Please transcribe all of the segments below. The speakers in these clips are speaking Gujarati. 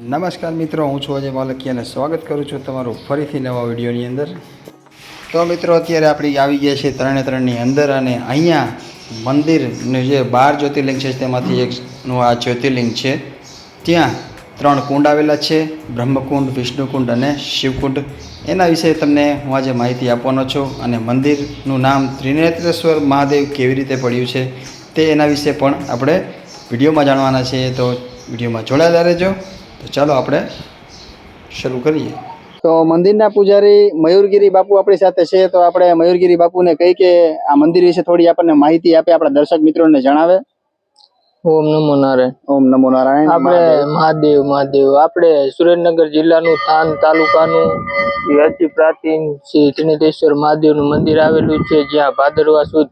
નમસ્કાર મિત્રો, હું છું અજય માલકી અને સ્વાગત કરું છું તમારું ફરીથી નવા વિડીયોની અંદર. તો મિત્રો, અત્યારે આપણી આવી ગયા છે ત્રણે ત્રણની અંદર અને અહીંયા મંદિરનું જે બાર જ્યોતિર્લિંગ છે, તેમાંથી એકનું આ જ્યોતિર્લિંગ છે. ત્યાં ત્રણ કુંડ આવેલા છે, બ્રહ્મકુંડ, વિષ્ણુકુંડ અને શિવકુંડ. એના વિશે તમને હું આજે માહિતી આપવાનો છું અને મંદિરનું નામ ત્રિનેત્રેશ્વર મહાદેવ કેવી રીતે પડ્યું છે, તે એના વિશે પણ આપણે વિડીયોમાં જાણવાના છીએ. તો વિડીયોમાં જોડાયેલા રહેજો. તો ચાલો આપણે શરૂ કરીએ. તો મંદિરના પૂજારી મયુરગીરી બાપુ આપણી સાથે છે તો આપણે મયુરગીરી બાપુને કહી કે આ મંદિર વિશે થોડી આપણને માહિતી આપે આપણા દર્શક મિત્રોને જણાવે. ઓમ નમો નારાયણ. ઓમ નમો નારાયણ આપણે મહાદેવ. મહાદેવ આપણે સુરેન્દ્રનગર જિલ્લાનું થાન તાલુકાનું અતિ પ્રાચીન શ્રી ત્રિનેત્રેશ્વર મહાદેવનું મંદિર આવેલું છે, જ્યાં ભાદરવા સુદ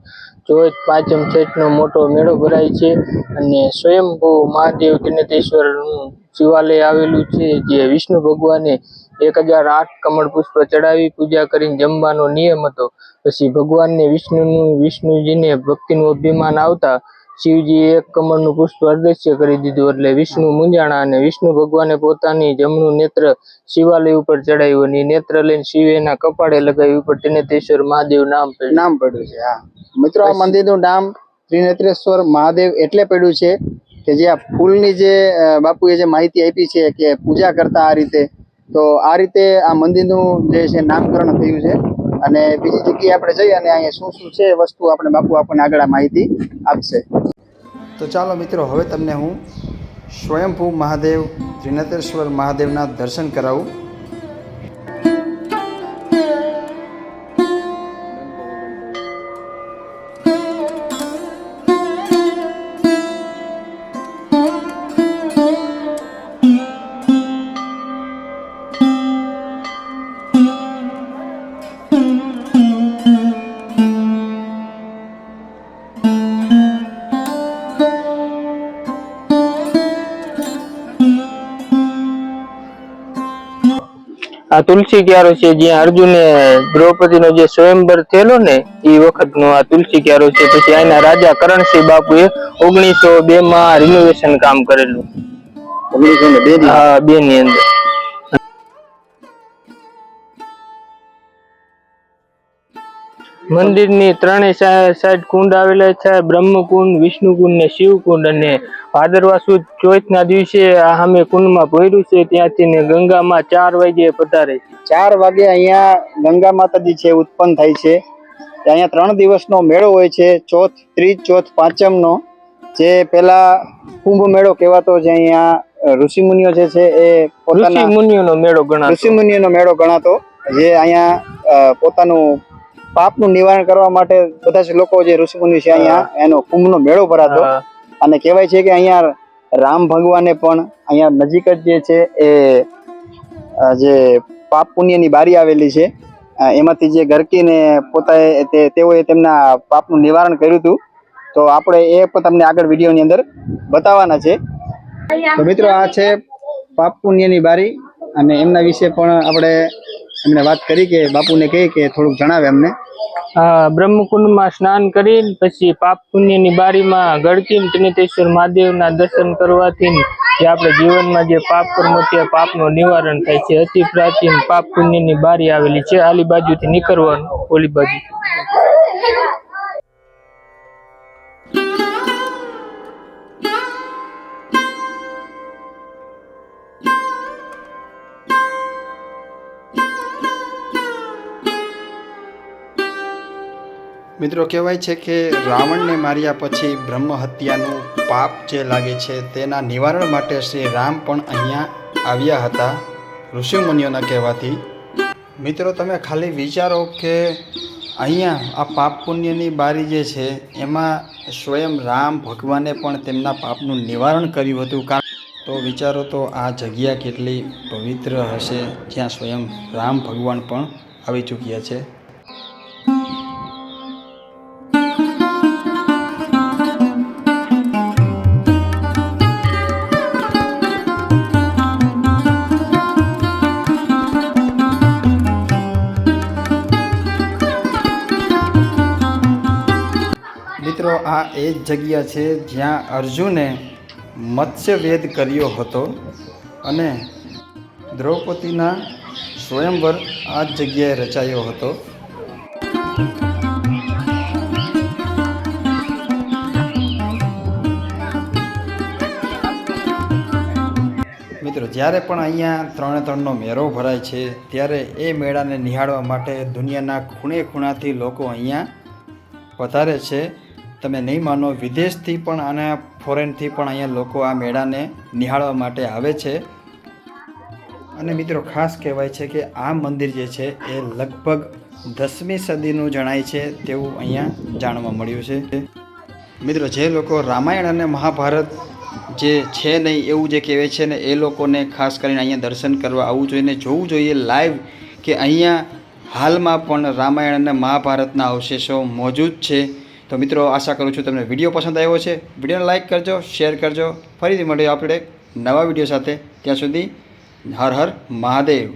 ચોથ પાંચમ છઠનો મોટો મેળો ભરાય છે અને સ્વયંભૂ મહાદેવ ત્રિનેત્રેશ્વરનું શિવાલય આવેલું છે, જે વિષ્ણુ ભગવાને એક હજાર આઠ કમળ પુષ્પ ચડાવી પૂજા કરીને જમવાનો નિયમ હતો. પછી ભગવાનને વિષ્ણુનું, વિષ્ણુજીને ભક્તિનું અભિમાન આવતા શિવજીએ એક કમળનું પુષ્પ અદૃશ્ય કરી દીધું એટલે વિષ્ણુ મૂંઝાણા અને વિષ્ણુ ભગવાને પોતાની જમણું નેત્ર શિવાલય ઉપર ચડાવ્યું અને નેત્ર લઈને શિવે એના કપાળે લગાવ્યું ઉપર ત્રિનેત્રેશ્વર મહાદેવ નામ પડ્યું. નામ પડ્યું છે હા. મિત્રો આ મંદિરનું નામ ત્રિનેત્રેશ્વર મહાદેવ એટલે પડ્યું છે કે જે આ ફૂલની જે બાપુએ જે માહિતી આપી છે કે પૂજા કરતા આ રીતે તો આ રીતે આ મંદિરનું જે છે નામકરણ થયું છે. અને બીજી જગ્યાએ આપણે જઈએ અને અહીંયા શું શું છે વસ્તુ આપણે બાપુ આપણને આગળ માહિતી આપશે. તો ચાલો મિત્રો, હવે તમને હું સ્વયંભૂ મહાદેવ ત્રિનેતેશ્વર મહાદેવના દર્શન કરાવું. આ તુલસી ક્યારો છે જ્યાં અર્જુને દ્રૌપદીનો જે સ્વયંવર થયેલો ને એ વખતનો આ તુલસી ક્યારો છે. પછી અહીંના રાજા કરણસિંહ બાપુએ ઓગણીસો બે માં રિનોવેશન કામ કરેલું. ઓગણીસો બે હા બે ની અંદર. મંદિરની ત્રણેય સાઈડ કુંડ આવેલા છે. બ્રહ્મકુંડ વિષ્ણુકુંડ ને શિવકુંડ અને ભાદરવા સુદ ચોથના દિવસે આ સામે કુંડમાં ભર્યું છે. ત્યાંથી ને ગંગામાં ચાર વાગ્યે પધારે છે. ચાર વાગે અહીંયા ગંગા માતાજી છે ઉત્પન્ન થાય છે. અહીંયા ત્રણ દિવસનો મેળો હોય છે ચોથ ત્રીજ ચોથ પાંચમનો. જે પેલા કુંભ મેળો કહેવાતો છે અહીંયા ઋષિમુનિઓ જે છે એ પોતાના મુનિઓનો મેળો ગણાતો. ઋષિમુનિઓનો મેળો ગણાતો. જે અહીંયા પોતાનું પાપનું નિવારણ કરવા માટે બધા જ લોકો જે ઋષિમુનિ છે અહીંયા એનો કુંભનો મેળો ભરાતો. અને કહેવાય છે કે અહીંયા રામ ભગવાને પણ અહીંયા નજીક જ જે છે એ જે પાપ પુણ્યની બારી આવેલી છે. એમાંથી જે ગરકીને પોતાએ તે તેઓએ તેમના પાપનું નિવારણ કર્યું હતું. તો આપણે એ પણ તમને આગળ વિડીયોની અંદર બતાવવાના છે. તો મિત્રો આ છે પાપ પુણ્યની બારી અને એમના વિશે પણ આપણે એમને વાત કરી કે બાપુને કહી કે થોડુંક જણાવે અમને. બ્રહ્મકુંડમાં સ્નાન કરી પછી પાપ પુણ્યની બારીમાં ગળકીને ત્રિનેતેશ્વર મહાદેવના દર્શન કરવાથી જે આપણે જીવનમાં જે પાપ કર્મો છે, પાપનું નિવારણ થાય છે. અતિ પ્રાચીન પાપ પુણ્યની બારી આવેલી છે. આલી બાજુથી નીકળવાનું, ઓલી બાજુ મિત્રો કહેવાય છે કે રાવણને માર્યા પછી બ્રહ્મ હત્યાનું પાપ જે લાગે છે તેના નિવારણ માટે શ્રી રામ પણ અહીંયા આવ્યા હતા ઋષિમુનિઓના કહેવાથી. મિત્રો, તમે ખાલી વિચારો કે અહીંયા આ પાપ પુણ્યની બારી જે છે, એમાં સ્વયં રામ ભગવાને પણ તેમના પાપનું નિવારણ કર્યું હતું. કારણ તો વિચારો તો આ જગ્યા કેટલી પવિત્ર હશે, જ્યાં સ્વયં રામ ભગવાન પણ આવી ચૂક્યા છે. આ એ જ જગ્યા છે જ્યાં અર્જુને મત્સ્યવેદ કર્યો હતો અને દ્રૌપદીના સ્વયંવર આ જ જગ્યાએ રચાયો હતો. મિત્રો, જ્યારે પણ અહીંયા ત્રણે ત્રણનો મેળો ભરાય છે, ત્યારે એ મેળાને નિહાળવા માટે દુનિયાના ખૂણે ખૂણાથી લોકો અહીંયા વધારે છે. તમે નહીં માનો, વિદેશથી પણ અને ફોરેનથી પણ અહીંયા લોકો આ મેળાને નિહાળવા માટે આવે છે. અને મિત્રો, ખાસ કહેવાય છે કે આ મંદિર જે છે એ લગભગ દસમી સદીનું જણાય છે તેવું અહીંયા જાણવા મળ્યું છે. મિત્રો, જે લોકો રામાયણ અને મહાભારત જે છે નહીં એવું જે કહેવાય છે ને, એ લોકોને ખાસ કરીને અહીંયા દર્શન કરવા આવવું જોઈએ ને જોવું જોઈએ લાઈવ કે અહીંયા હાલમાં પણ રામાયણ અને મહાભારતના અવશેષો મોજૂદ છે. તો મિત્રો, આશા કરું છું તમને વીડિયો પસંદ આવ્યો છે. વિડીયોને લાઇક કરજો, શેર કરજો. ફરીથી મળીએ આપણે નવા વીડિયો સાથે. ત્યાં સુધી હર હર મહાદેવ.